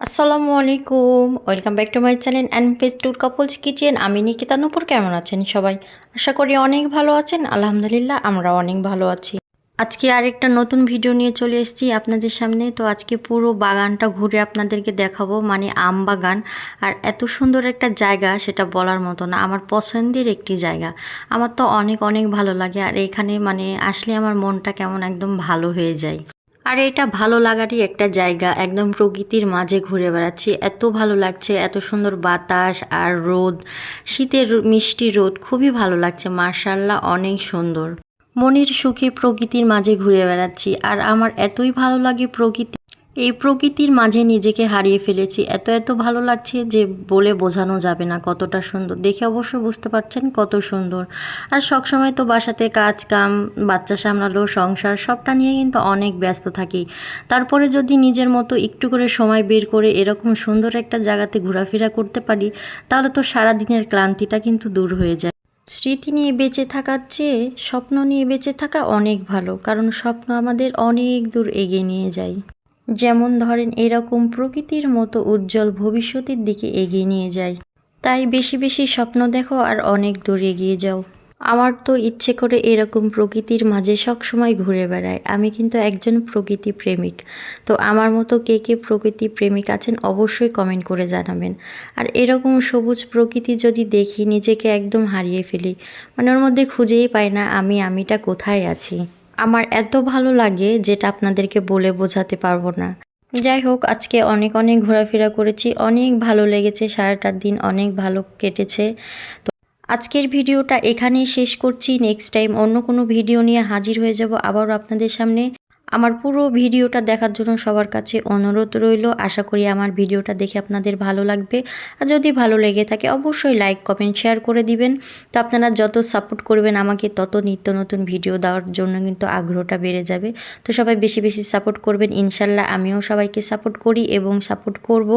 আসসালামু আলাইকুম। Welcome back to my channel and page tour couples kitchen আমি নিকিতা নুপুর, কেমন আছেন সবাই? আশা করি অনেক ভালো আছেন। আলহামদুলিল্লাহ আমরা অনেক ভালো আছি। আজকে আরেকটা নতুন ভিডিও নিয়ে চলে এসেছি আপনাদের সামনে। তো আজকে পুরো বাগানটা ঘুরে আপনাদেরকে দেখাবো মানে আম বাগান। আর এত সুন্দর একটা জায়গা, সেটা বলার মতো না। আমার পছন্দের একটি জায়গা। আমার তো অনেক অনেক ভালো লাগে। আর এখানে মানে আসলে আমার মনটা কেমন একদম ভালো হয়ে যায়। আর এটা ভালো লাগারই একটা জায়গা। একদম প্রকৃতির মাঝে ঘুরে বেড়াচ্ছি। এত ভালো লাগছে, এত সুন্দর বাতাস আর রোদ। শীতের মিষ্টি রোদ, খুবই ভালো লাগছে মার্শাল্লাহ অনেক সুন্দর। মনের সুখে প্রকৃতির মাঝে ঘুরে বেড়াচ্ছি, আর আমার এতই ভালো লাগে প্রকৃতি এই প্রকৃতির মাঝে নিজেকে হারিয়ে ফেলেছি। এত এত ভালো লাগছে যে বলে বোঝানো যাবে না কতটা সুন্দর। দেখে অবশ্য বুঝতে পারছেন কত সুন্দর। আর সবসময় তো বাসাতে কাজ, কাম, বাচ্চা সামলালো সংসার সবটা নিয়ে কিন্তু অনেক ব্যস্ত থাকি। তারপরে যদি নিজের মতো একটু করে সময় বের করে এরকম সুন্দর একটা জায়গাতে ঘোরাফেরা করতে পারি, তাহলে তো সারা দিনের ক্লান্তিটা কিন্তু দূর হয়ে যায়। স্মৃতি নিয়ে বেঁচে থাকার চেয়ে স্বপ্ন নিয়ে বেঁচে থাকা অনেক ভালো, কারণ স্বপ্ন আমাদের অনেক দূর এগিয়ে নিয়ে যায়। যেমন ধরেন এরকম প্রকৃতির মতো উজ্জ্বল ভবিষ্যতের দিকে এগিয়ে নিয়ে যায় তাই বেশি বেশি স্বপ্ন দেখো আর অনেক দূর এগিয়ে যাও। আমার তো ইচ্ছে করে এরকম প্রকৃতির মাঝে সবসময় ঘুরে বেড়ায় আমি কিন্তু একজন প্রকৃতি প্রেমিক। তো আমার মতো কে কে প্রকৃতি প্রেমিক আছেন অবশ্যই কমেন্ট করে জানাবেন। আর এরকম সবুজ প্রকৃতি যদি দেখি, নিজেকে একদম হারিয়ে ফেলি মানে ওর মধ্যে খুঁজেই পাই না আমি, আমিটা কোথায় আছি। আমার এত ভালো লাগে যেটা আপনাদেরকে বলে বোঝাতে পারব না। যাই হোক, আজকে অনেক অনেক ঘোরাফেরা করেছি, অনেক ভালো লেগেছে সারাটার দিন অনেক ভালো কেটেছে। তো আজকের ভিডিওটা এখানেই শেষ করছি নেক্সট টাইম অন্য কোনো ভিডিও নিয়ে হাজির হয়ে যাব আবারও আপনাদের সামনে। আমার পুরো ভিডিওটা দেখার জন্য সবার কাছে অনুরোধ রইল। আশা করি আমার ভিডিওটা দেখে আপনাদের ভালো লাগবে। আর যদি ভালো লেগে থাকে, অবশ্যই লাইক কমেন্ট শেয়ার করে দিবেন। তো আপনারা যত সাপোর্ট করবেন আমাকে, তত নিত্য নতুন ভিডিও দেওয়ার জন্য কিন্তু আগ্রহটা বেড়ে যাবে। তো সবাই বেশি বেশি সাপোর্ট করবেন। ইনশাল্লাহ আমিও সবাইকে সাপোর্ট করি এবং সাপোর্ট করব।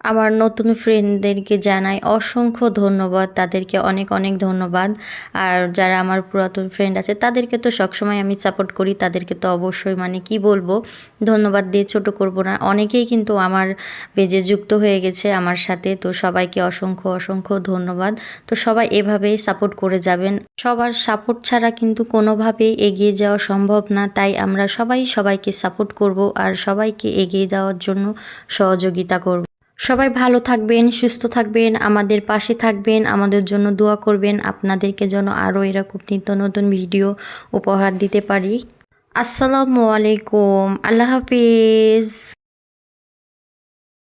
আমার নতুন ফ্রেন্ডদেরকে জানাই অসংখ্য ধন্যবাদ। তাদেরকে অনেক অনেক ধন্যবাদ। আর যারা আমার পুরাতন ফ্রেন্ড আছে, তাদেরকে তো সবসময় আমি সাপোর্ট করি। তাদেরকে তো অবশ্যই মানে কি বলব? ধন্যবাদ দিয়ে ছোট করব না। অনেকেই কিন্তু আমার পেজে যুক্ত হয়ে গেছে আমার সাথে। তো সবাইকে অসংখ্য অসংখ্য ধন্যবাদ। তো সবাই এভাবেই সাপোর্ট করে যাবেন। সবার সাপোর্ট ছাড়া কিন্তু কোনোভাবেই এগিয়ে যাওয়া সম্ভব না। তাই আমরা সবাই সবাইকে সাপোর্ট করব আর সবাইকে এগিয়ে যাওয়ার জন্য সহযোগিতা করব। সবাই ভালো থাকবেন, সুস্থ থাকবেন, আমাদের পাশে থাকবেন, আমাদের জন্য দোয়া করবেন, আপনাদেরকে যেন আরও এরকম নিত্য নতুন ভিডিও উপহার দিতে পারি। আসসালামু আলাইকুম, আল্লাহ হাফিজ।